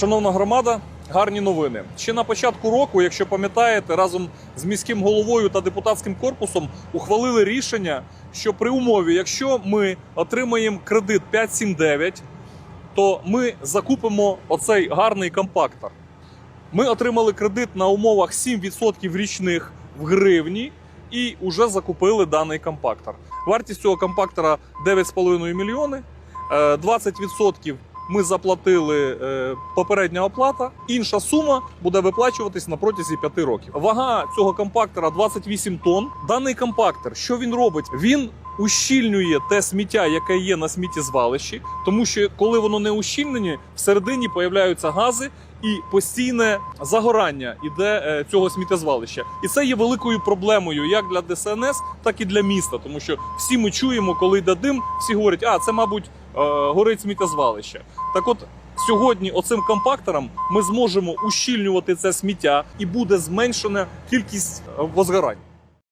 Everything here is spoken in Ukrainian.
Шановна громада, гарні новини. Ще на початку року, якщо пам'ятаєте, разом з міським головою та депутатським корпусом ухвалили рішення, що при умові, якщо ми отримаємо кредит 579, то ми закупимо оцей гарний компактор. Ми отримали кредит на умовах 7% річних в гривні і вже закупили даний компактор. Вартість цього компактора 9,5 мільйони. Е, 20% ми заплатили е, попередня оплата. Інша сума буде виплачуватись на протязі 5 років. Вага цього компактора 28 тонн. Даний компактор, що він робить? Він ущільнює те сміття, яке є на сміттєзвалищі, тому що коли воно не ущільнене, всередині появляються гази. І постійне загорання іде е, цього сміттєзвалища, і це є великою проблемою як для ДСНС, так і для міста, тому що всі ми чуємо, коли йде дим, всі говорять, а це, мабуть, е, горить сміттєзвалище. Так от сьогодні оцим компактором ми зможемо ущільнювати це сміття і буде зменшена кількість е, возгорань.